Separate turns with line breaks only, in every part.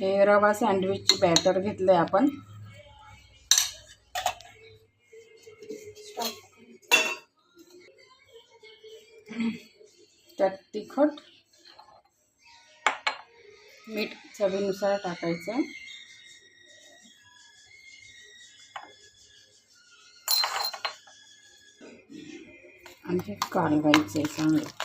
हे रवा सँडविचची बॅटर घेतलं आहे आपण. त्यात तिखट मीठ चवीनुसार टाकायचं. आणि हे कालवायचं आहे चांगलं.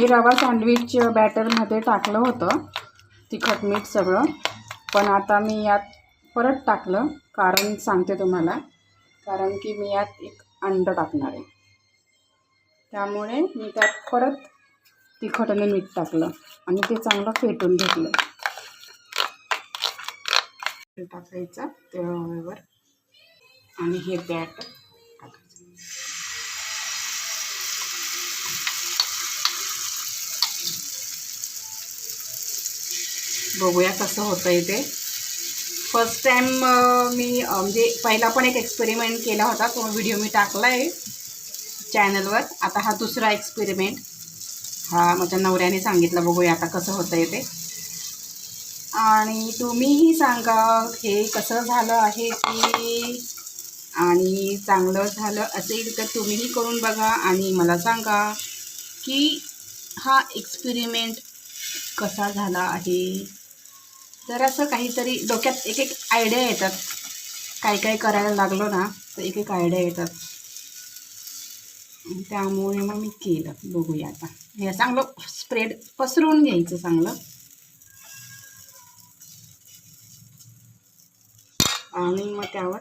मी रवा सँडविच बॅटरमध्ये टाकलं होतं. तिखट मीठ सगळं. पण आता मी यात परत टाकलं. कारण सांगते तुम्हाला. कारण की मी यात एक अंडं टाकणार आहे. त्यामुळे मी त्यात परत तिखट आणि मीठ टाकलं. आणि ते चांगलं फेटून घेतलं. ते टाकायचं. त्यावर आणि हे बॅट टाकायचं. बघूया कसं होतं आहे ते फर्स्ट टाईम मी म्हणजे पहिला पण एक एक्सपेरिमेंट केला होता तो व्हिडिओ मी टाकला आहे चॅनलवर आता हा दुसरा एक्सपेरिमेंट हा माझ्या नवऱ्याने सांगितलं बघूया आता कसं होतं आहे ते. आणि तुम्हीही सांगा हे कसं झालं आहे की? आणि चांगलं झालं असेल तर तुम्हीही करून बघा आणि मला सांगा की हा एक्सपेरिमेंट कसा झाला आहे? तर असं काहीतरी डोक्यात एक एक आयडिया येतात. काय काय करायला लागलो ना तर एक एक आयडिया येतात. त्यामुळे मग मी केलं. बघूया आता. हे चांगलं स्प्रेड पसरवून घ्यायचं चांगलं. आणि मग त्यावर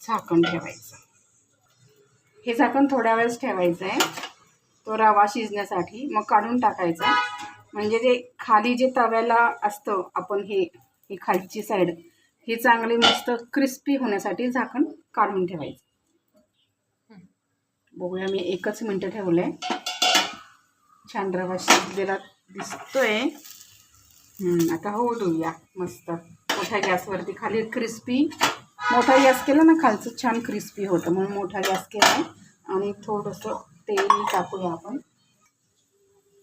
झाकण ठेवायचं. हे झाकण थोड्या वेळेस ठेवायचं आहे तो रवा शिजण्यासाठी मग काढून टाकायचा. म्हणजे जे खाली जे तव्याला असतं आपण हे ही खालची साईड ही चांगली मस्त क्रिस्पी होण्यासाठी झाकण काढून ठेवायचं. बघूया मी एकच मिनटं ठेवलं आहे छान रवा शिजलेला दिसतोय. आता होऊ देऊया मस्त. मोठ्या गॅसवरती खाली क्रिस्पी मोठा गॅस केला ना खालचं छान क्रिस्पी होतं म्हणून मोठा गॅस केला. आणि थोडंसं तेल टाकूया आपण.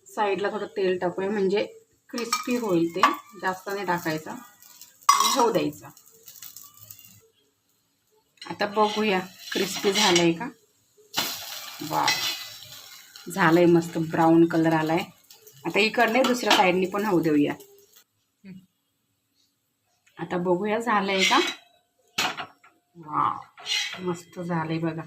साईडला थोडं तेल टाकूया म्हणजे क्रिस्पी होईल ते. जास्त नाही टाकायचं. होऊ द्यायचं. आता बघूया क्रिस्पी झालं आहे का? वा झालं आहे मस्त ब्राऊन कलर आला आहे आता इकडने दुसऱ्या साईडने पण होऊ देऊया. आता बघूया झालं आहे का? वा मस्त झालं आहे बघा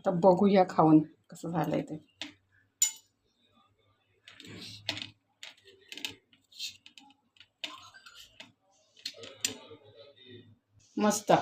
आता बघूया खाऊन कसं झालंय ते. मस्त.